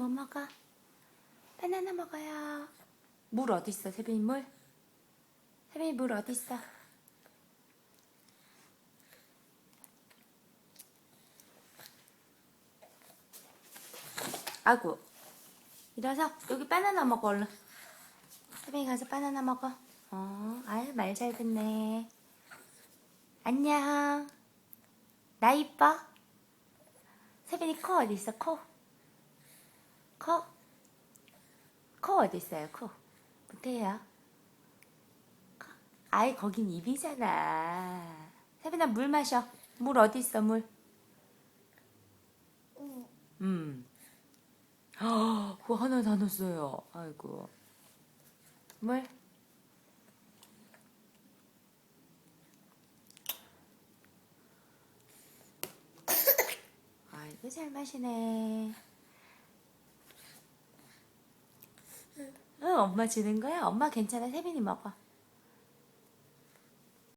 뭐 먹어? 바나나 먹어요. 물 어디 있어, 세빈이 물? 세빈이 물 어디 있어? 아구. 일어서 여기 바나나 먹어 얼른. 세빈이 가서 바나나 먹어. 어, 아유 말 잘 듣네. 안녕. 나 이뻐? 세빈이 코 어디 있어? 코? 코? 코 어디 있어요? 코? 못해요. 코? 아이 거긴 입이잖아. 세빈아 물 마셔. 물 어디 있어? 물. 응. 음. 아, 그거 하나 다 넣었어요. 아이고. 물? 아이고, 잘 마시네. 엄마 주는 거야? 엄마 괜찮아. 세빈이 먹어.